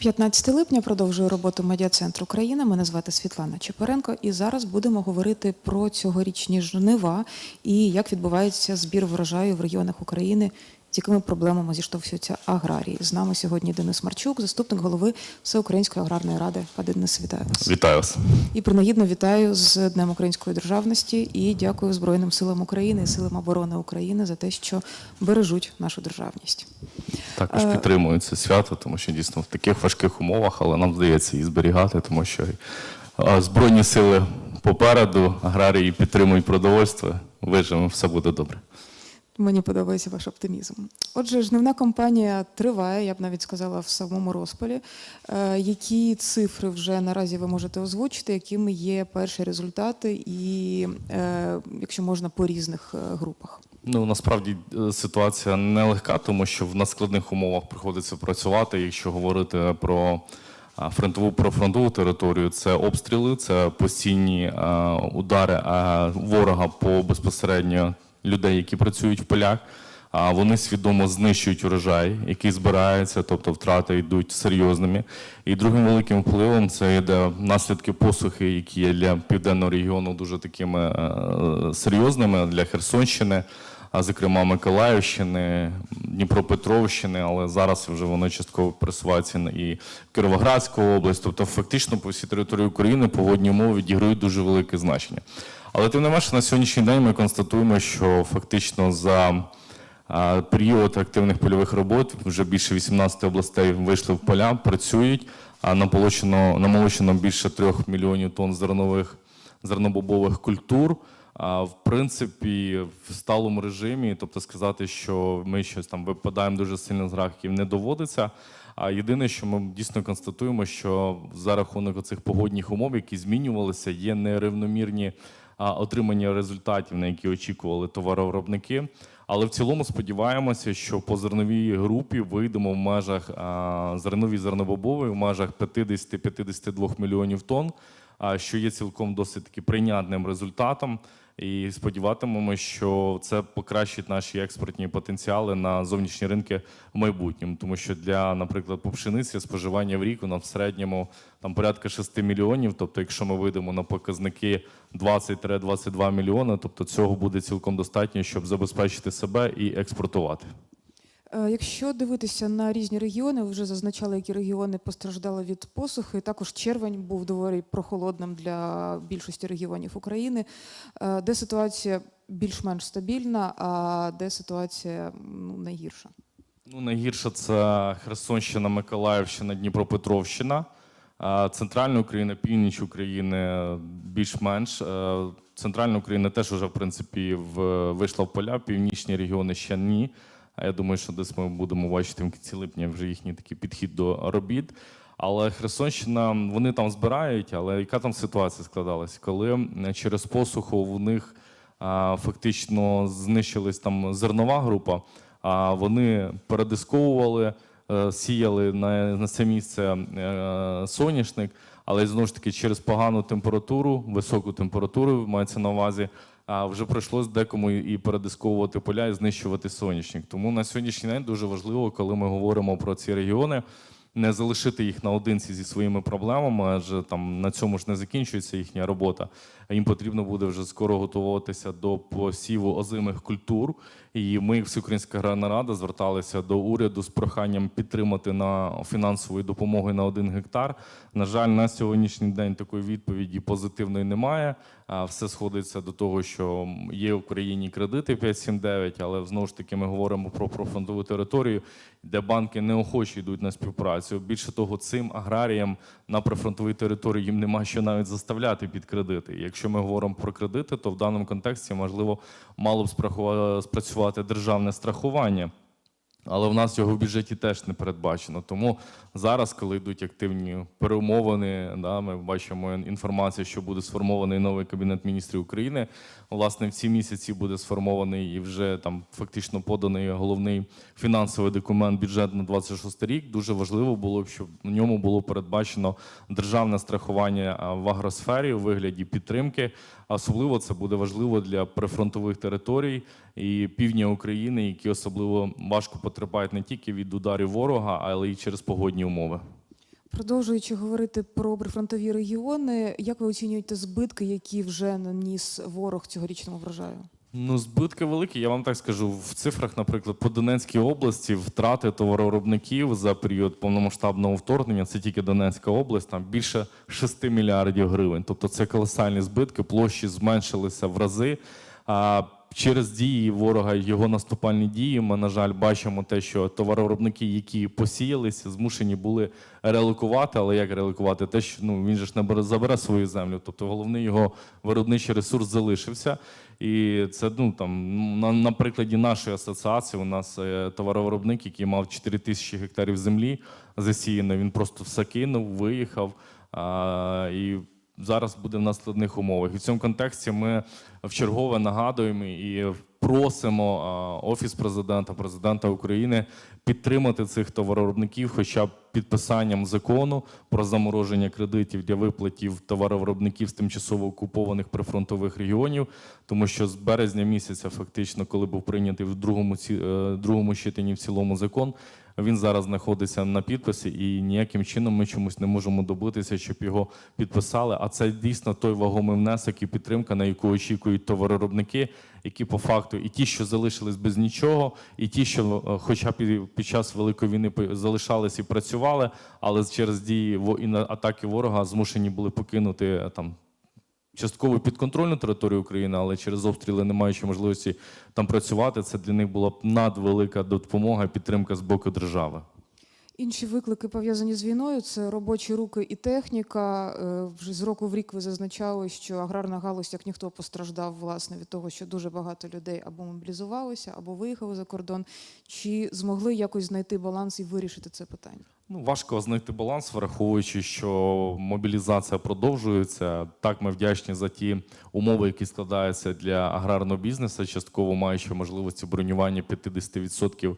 15 липня продовжую роботу медіа-центру Україна. Мене звати Світлана Чепаренко, і зараз будемо говорити про цьогорічні жнива і як відбувається збір врожаю в регіонах України, з якими проблемами зіштовхуються аграрії. З нами сьогодні Денис Марчук, заступник голови Всеукраїнської аграрної ради. Пане Денис, вітаю вас. Вітаю вас. І принагідно вітаю з Днем української державності і дякую Збройним силам України і силам оборони України за те, що бережуть нашу державність. Також Е, підтримую це свято, тому що дійсно в таких важких умовах, але нам вдається її зберігати, тому що е, збройні сили попереду, аграрії підтримують продовольство. Виживемо, все буде добре. Мені подобається ваш оптимізм. Отже, жнивна кампанія триває, я б навіть сказала, в самому розпалі. Е, Які цифри вже наразі ви можете озвучити, якими є перші результати, і е, якщо можна по різних е, групах? Ну насправді ситуація нелегка, тому що в надскладних умовах приходиться працювати. Якщо говорити про фронтову про фронтову територію, це обстріли, це постійні удари ворога по безпосередньо людей, які працюють в полях. А вони свідомо знищують урожай, який збирається, тобто втрати йдуть серйозними. І другим великим впливом це йде наслідки посухи, які є для південного регіону дуже такими е, серйозними для Херсонщини, а зокрема Миколаївщини, Дніпропетровщини, але зараз вже воно частково просувається на- і в Кіровоградську область. Тобто, фактично по всій території України погодні умови відіграють дуже велике значення. Але тим не менше, на сьогоднішній день ми констатуємо, що фактично за період активних польових робот вже більше 18 областей вийшли в поля, працюють. А намолочено, більше 3 мільйонів тонн зернових зернобобових культур. А в принципі, в сталому режимі, тобто сказати, що ми щось там випадаємо дуже сильно з графіків, не доводиться. А єдине, що ми дійсно констатуємо, що за рахунок цих погодних умов, які змінювалися, є нерівномірні отримання результатів, на які очікували товаровиробники. Але в цілому сподіваємося, що по зерновій групі вийдемо в межах зернові зернобобової в межах 50-52 мільйонів тонн, що є цілком досить таки прийнятним результатом. І сподіватимемо, що це покращить наші експортні потенціали на зовнішні ринки в майбутньому. Тому що для, наприклад, по пшениці споживання в рік у нас в середньому там порядка 6 мільйонів. Тобто, якщо ми вийдемо на показники 20-22 мільйони, тобто цього буде цілком достатньо, щоб забезпечити себе і експортувати. Е, Якщо дивитися на різні регіони, ви вже зазначали, які регіони постраждали від посухи. Також червень був доволі прохолодним для більшості регіонів України, Е, де ситуація більш-менш стабільна, а де ситуація ну, найгірша. Ну, найгірше це Херсонщина, Миколаївщина, Дніпропетровщина, Центральна Україна, північ України більш-менш. Е, Центральна Україна теж вже, в принципі, в, вийшла в поля, північні регіони ще ні. А я думаю, що десь ми будемо бачити в кінці липня вже їхній такий підхід до робіт. Але Херсонщина, вони там збирають, але яка там ситуація складалась? Коли е, через посуху в них а, фактично знищилась там зернова група, а вони передисковували, е, сіяли на, на це місце е, соняшник, але знову ж таки через погану температуру, високу температуру мається на увазі. А вже прийшлось декому і передисковувати поля і знищувати соняшник. Тому на сьогоднішній день дуже важливо, коли ми говоримо про ці регіони, не залишити їх наодинці зі своїми проблемами, адже там на цьому ж не закінчується їхня робота. Їм потрібно буде вже скоро готуватися до посіву озимих культур. І ми, Всеукраїнська аграрна рада, зверталися до уряду з проханням підтримати на фінансової допомоги на один гектар. На жаль, на сьогоднішній день такої відповіді позитивної немає. Все сходиться до того, що є в Україні кредити 5-7-9, але знову ж таки ми говоримо про профронтову територію, де банки неохоче йдуть на співпрацю. Більше того, цим аграріям на прифронтовій території їм нема що навіть заставляти під кредити. Якщо ми говоримо про кредити, то в даному контексті можливо мало б спрацювати державне страхування. Але в нас його в бюджеті теж не передбачено. Тому зараз, коли йдуть активні перемовини, да, ми бачимо інформацію, що буде сформований новий кабінет міністрів України. Власне, в ці місяці буде сформований і вже там фактично поданий головний фінансовий документ бюджет на 26 рік. Дуже важливо було б, щоб в ньому було передбачено державне страхування в агросфері у вигляді підтримки. Особливо це буде важливо для прифронтових територій і півдня України, які особливо важко потерпають не тільки від ударів ворога, але й через погодні умови. Продовжуючи говорити про прифронтові регіони, як ви оцінюєте збитки, які вже наніс ворог цьогорічному врожаю? Ну, збитки великі. Я вам так скажу. В цифрах, наприклад, по Донецькій області втрати товаровиробників за період повномасштабного вторгнення, це тільки Донецька область, там більше 6 мільярдів гривень. Тобто це колосальні збитки, площі зменшилися в рази. Через дії ворога, його наступальні дії, ми, на жаль, бачимо те, що товаровиробники, які посіялися, змушені були релокувати. Але як релокувати? Те, що ну він же ж не бере- забере свою землю. Тобто головний його виробничий ресурс залишився. І це ну там на, на прикладі нашої асоціації. У нас е, товаровиробник, який мав 4 тисячі гектарів землі засіяно. Він просто все кинув, виїхав. А, і зараз буде в нас складних умовах. І в цьому контексті ми в чергове нагадуємо і просимо офіс президента, президента України підтримати цих товаровиробників, хоча б підписанням закону про замороження кредитів для виплатів товаровиробників з тимчасово окупованих прифронтових регіонів, тому що з березня місяця, фактично, коли був прийнятий в другому е, другому читанні в цілому закон. Він зараз знаходиться на підписі, і ніяким чином ми чомусь не можемо добитися, щоб його підписали. А це дійсно той вагомий внесок і підтримка, на яку очікують товаровиробники, які по факту і ті, що залишились без нічого, і ті, що, е, хоча б під час великої війни залишались і працювали, але через дії і атаки ворога змушені були покинути е, там частково підконтрольну територію України, але через обстріли не маючи можливості там працювати, це для них була б надвелика допомога і підтримка з боку держави. Інші виклики пов'язані з війною це робочі руки і техніка. Е, Вже з року в рік ви зазначали, що аграрна галузь, як ніхто постраждав власне від того, що дуже багато людей або мобілізувалися, або виїхали за кордон. Чи змогли якось знайти баланс і вирішити це питання? Ну, важко знайти баланс, враховуючи, що мобілізація продовжується. Так, ми вдячні за ті умови, які складаються для аграрного бізнесу, частково маючи можливості бронювання 50%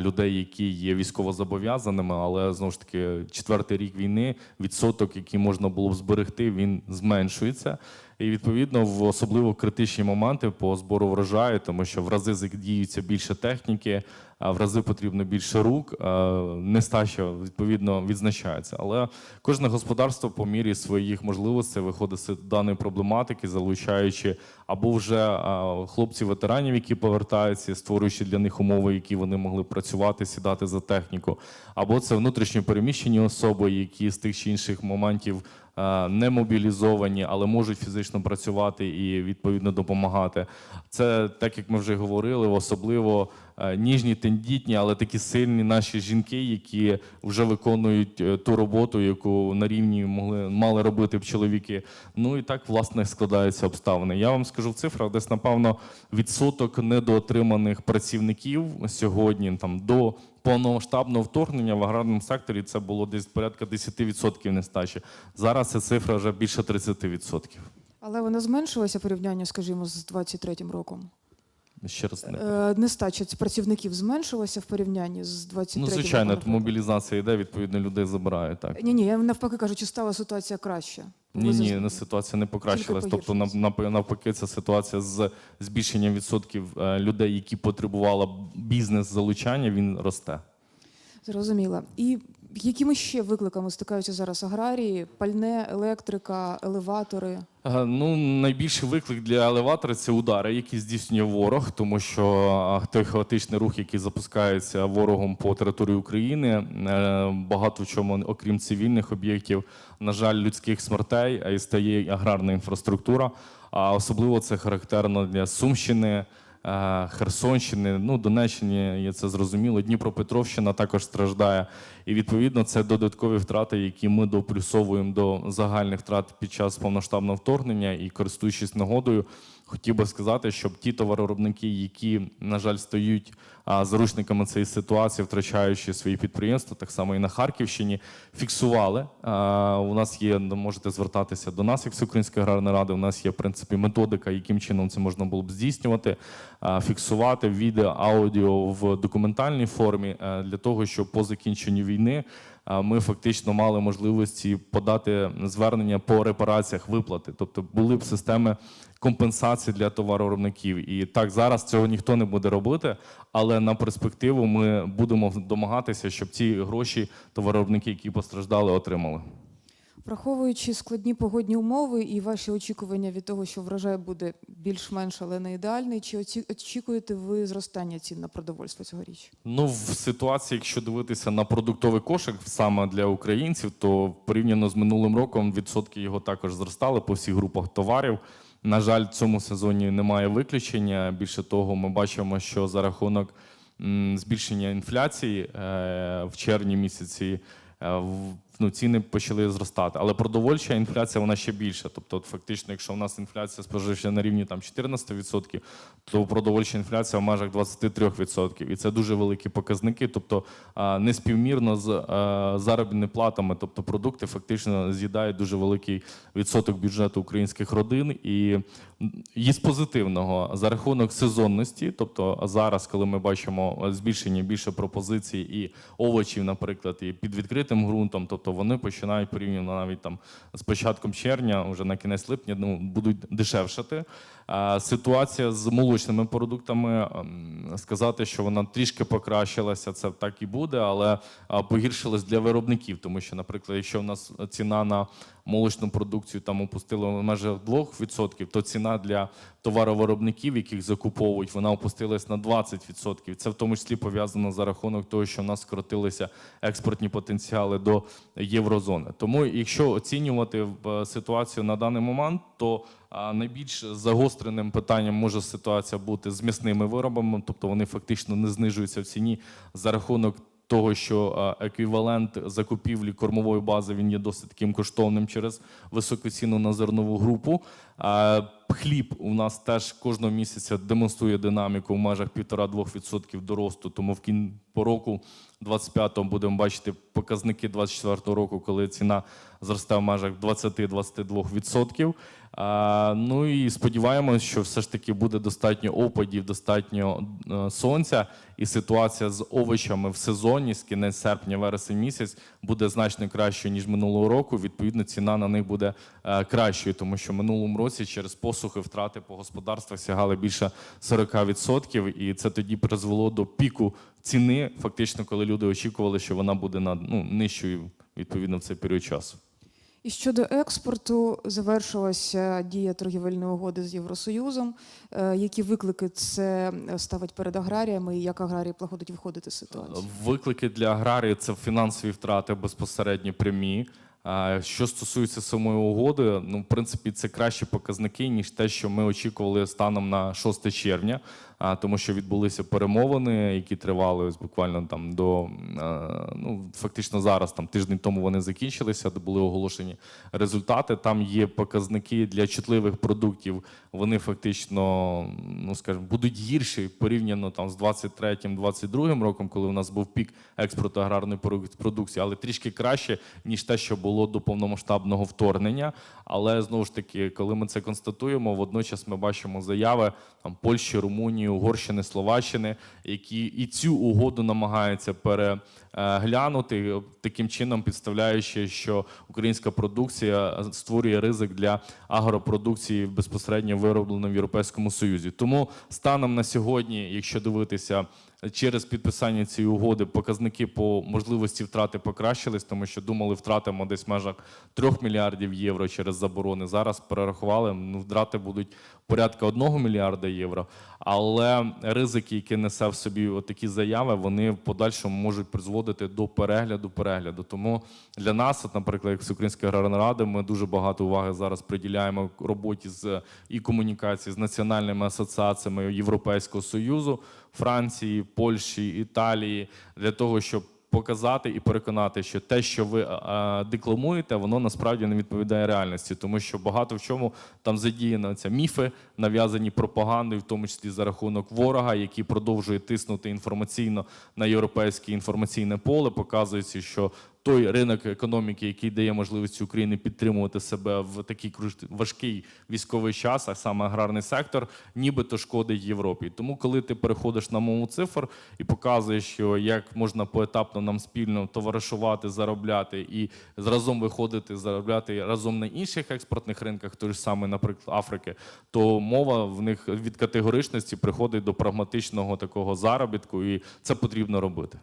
людей, які є військовозобов'язаними. Але знову ж таки, четвертий рік війни, відсоток, який можна було б зберегти, він зменшується. І відповідно в особливо критичні моменти по збору врожаю, тому що в рази задіюється більше техніки, а в рази потрібно більше рук. Нестача відповідно відзначається. Але кожне господарство по мірі своїх можливостей виходить з даної проблематики, залучаючи або вже хлопців-ветеранів, які повертаються, створюючи для них умови, які вони могли працювати, сідати за техніку, або це внутрішньо переміщені особи, які з тих чи інших моментів не мобілізовані, але можуть фізично працювати і відповідно допомагати. Це так як ми вже говорили, особливо е, ніжні, тендітні, але такі сильні наші жінки, які вже виконують е, ту роботу, яку на рівні могли мали робити б чоловіки. Ну і так власне складаються обставини. Я вам скажу в цифрах, десь напевно відсоток недоотриманих працівників сьогодні там до повномасштабного вторгнення в аграрному секторі це було десь порядка 10% нестачі. Зараз ця цифра вже більше 30%. Але вона зменшилася порівняння, скажімо, з 23-м роком. Ще раз не Е, Нестача працівників зменшилася в порівнянні з 23-м ну звичайно, роком. мобілізація йде, відповідно, людей забирають так. Ні, ні, я навпаки кажу, чи стала ситуація краще? Ні, Ви ні, ситуація не покращилась. Тобто нав- нав- навпаки, це ситуація з збільшенням відсотків е, людей, які потребували бізнес залучання, він росте. Зрозуміла. І якими ще викликами стикаються зараз аграрії? Пальне, електрика, елеватори? Е, Ну, найбільший виклик для елеватора це удари, які здійснює ворог, тому що той хаотичний рух, який запускається ворогом по території України, е, багато в чому, окрім цивільних об'єктів, на жаль, людських смертей, й стає аграрна інфраструктура. А особливо це характерно для Сумщини. е, Херсонщини, ну Донеччині є це зрозуміло. Дніпропетровщина також страждає, і відповідно це додаткові втрати, які ми доплюсовуємо до загальних втрат під час повноштабного вторгнення. І користуючись нагодою, хотів би сказати, щоб ті товаровиробники, які на жаль стають заручниками цієї ситуації, втрачаючи свої підприємства, так само і на Харківщині, фіксували. У нас є, ну, можете звертатися до нас, як Всеукраїнської аграрної ради. У нас є в принципі методика, яким чином це можна було б здійснювати, фіксувати відео, аудіо в документальній формі е, для того, щоб по закінченню війни. Війни ми фактично мали можливості подати звернення по репараціях виплати, тобто були б системи компенсації для товаровиробників. І так зараз цього ніхто не буде робити, але на перспективу ми будемо домагатися, щоб ці гроші товаровиробники, які постраждали, отримали. Враховуючи складні погодні умови і ваші очікування від того, що врожай буде більш-менш, але не ідеальний, чи очікуєте ви зростання цін на продовольство цьогоріч? Ну, в ситуації, якщо дивитися на продуктовий кошик саме для українців, то порівняно з минулим роком відсотки його також зростали по всіх групах товарів. На жаль, в цьому сезоні немає виключення. Більше того, ми бачимо, що за рахунок збільшення інфляції е, в червні місяці е, ну, ціни почали зростати. Але продовольча інфляція вона ще більша. Тобто, фактично, якщо у нас інфляція споживча на рівні там 14%, то продовольча інфляція в межах 23%. І це дуже великі показники. Тобто неспівмірно з заробітними платами, тобто продукти фактично з'їдають дуже великий відсоток бюджету українських родин. І м, із позитивного за рахунок сезонності, тобто зараз, коли ми бачимо збільшення більше пропозицій і овочів, наприклад, і під відкритим ґрунтом, тобто вони починають порівняно навіть там з початком червня, вже на кінець липня, ну будуть дешевшати. Ситуація з молочними продуктами ем, сказати, що вона трішки покращилася, це так і буде, але погіршилось для виробників, тому що, наприклад, якщо в нас ціна на молочну продукцію там опустила в межах 2%, то ціна для товаровиробників, яких закуповують, вона опустилась на 20%. Це в тому числі пов'язано за рахунок того, що в нас скоротилися експортні потенціали до єврозони. Тому, якщо оцінювати е, ситуацію на даний момент, то найбільш загостреним питанням може ситуація бути з м'ясними виробами, тобто вони фактично не знижуються в ціні за рахунок того, що еквівалент закупівлі кормової бази він є досить таким коштовним через високу ціну на зернову групу. Хліб у нас теж кожного місяця демонструє динаміку в межах 1,5-2% до росту. Тому в кін по року 25-го будемо бачити показники 24-го року, коли ціна зросте в межах 20-22%. А, ну і сподіваємось, що все ж таки буде достатньо опадів, достатньо е, сонця, і ситуація з овочами в сезоні з кінець серпня, вересень місяць буде значно кращою ніж минулого року. Відповідно, ціна на них буде е, кращою, тому що минулому році через посухи втрати по господарствах сягали більше 40%, і це тоді призвело до піку ціни, фактично, коли люди очікували, що вона буде на ну нижчою відповідно в цей період часу. І щодо експорту, завершилася дія торгівельної угоди з Євросоюзом. Е, Які виклики це ставить перед аграріями, і як аграрії планують виходити з ситуації? Виклики для аграрії це фінансові втрати безпосередньо прямі. Що стосується самої угоди, ну в принципі це кращі показники ніж те, що ми очікували станом на 6 червня, тому що відбулися перемовини, які тривали ось буквально там до е, ну фактично зараз, там тиждень тому вони закінчилися, де були оголошені результати. Там є показники для чутливих продуктів. Вони фактично, ну скажімо, будуть гірші порівняно там з 23-22 роком, коли у нас був пік експорту аграрної продукції, але трішки краще ніж те, що було до повномасштабного вторгнення. Але знову ж таки, коли ми це констатуємо, водночас ми бачимо заяви там Польщі, Румунії, Угорщини, Словаччини, які і цю угоду намагаються переглянути, таким чином підставляючи, що українська продукція створює ризик для агропродукції безпосередньо виробленої в Європейському Союзі. Тому станом на сьогодні, якщо дивитися через підписання цієї угоди, показники по можливості втрати покращились, тому що думали, втратимо десь в межах 3 мільярдів євро через заборони. Зараз перерахували, ну втрати будуть порядка 1 мільярда євро. Але ризики, які несе в собі такі заяви, вони в подальшому можуть призводити до перегляду перегляду. Тому для нас, от, наприклад, як Всеукраїнська аграрна рада, ми дуже багато уваги зараз приділяємо роботі з і комунікації з національними асоціаціями Європейського союзу, Франції, Польщі, Італії для того, щоб показати і переконати, що те, що ви е, декламуєте, воно насправді не відповідає реальності, тому що багато в чому там задіяно ці міфи, нав'язані пропагандою, в тому числі за рахунок ворога, який продовжує тиснути інформаційно на європейське інформаційне поле, показується, що той ринок економіки, який дає можливість Україні підтримувати себе в такий важкий військовий час, а саме аграрний сектор, нібито шкодить Європі. Тому, коли ти переходиш на мову цифр і показуєш, що як можна поетапно нам спільно товаришувати, заробляти і разом виходити, заробляти разом на інших експортних ринках, той ж самий, наприклад, Африки, то мова в них від категоричності приходить до прагматичного такого заробітку, і це потрібно робити.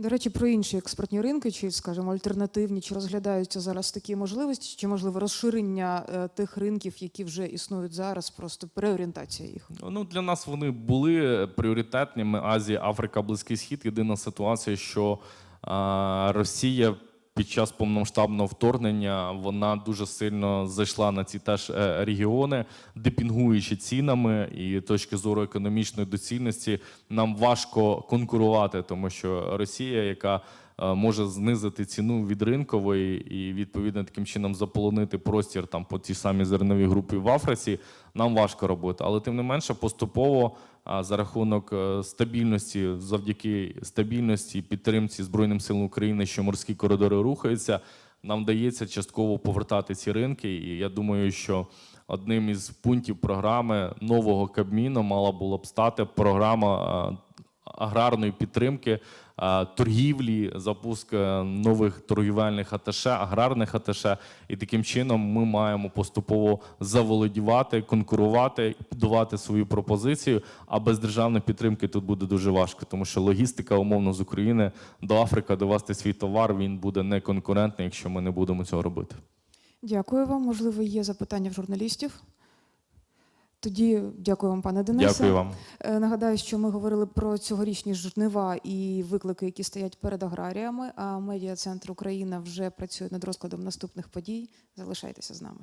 До речі, про інші експортні ринки, чи, скажімо, альтернативні, чи розглядаються зараз такі можливості, чи можливо розширення е, тих ринків, які вже існують зараз, просто переорієнтація їх. Ну для нас вони були пріоритетними. Азія, Африка, Близький Схід. Єдина ситуація, що а, Росія під час повномасштабного вторгнення вона дуже сильно зайшла на ці теж е, регіони, депінгуючи цінами і точки зору економічної доцільності. Нам важко конкурувати, тому що Росія, яка е, може знизити ціну від ринкової і відповідно таким чином заполонити простір там по тій самій зерновій групі в Африці. Нам важко робити, але тим не менше поступово а, за рахунок е, стабільності, завдяки стабільності підтримці збройним силам України, що морські коридори рухаються, нам вдається частково повертати ці ринки. І я думаю, що одним із пунктів програми нового Кабміну мала була б стати програма аграрної підтримки, торгівлі, запуск е, нових торгівельних аташе, аграрних аташе. І таким чином ми маємо поступово заволодівати, конкурувати, давати свою пропозицію. А без державної підтримки тут буде дуже важко, тому що логістика, умовно, з України до Африки довести свій товар він буде неконкурентний, якщо ми не будемо цього робити. Дякую вам. Можливо, є запитання в журналістів. Тоді дякую вам, пане Денисе. Дякую вам. Е, Нагадаю, що ми говорили про цьогорічні жнива і виклики, які стоять перед аграріями. А медіа центр Україна вже працює над розкладом наступних подій. Залишайтеся з нами.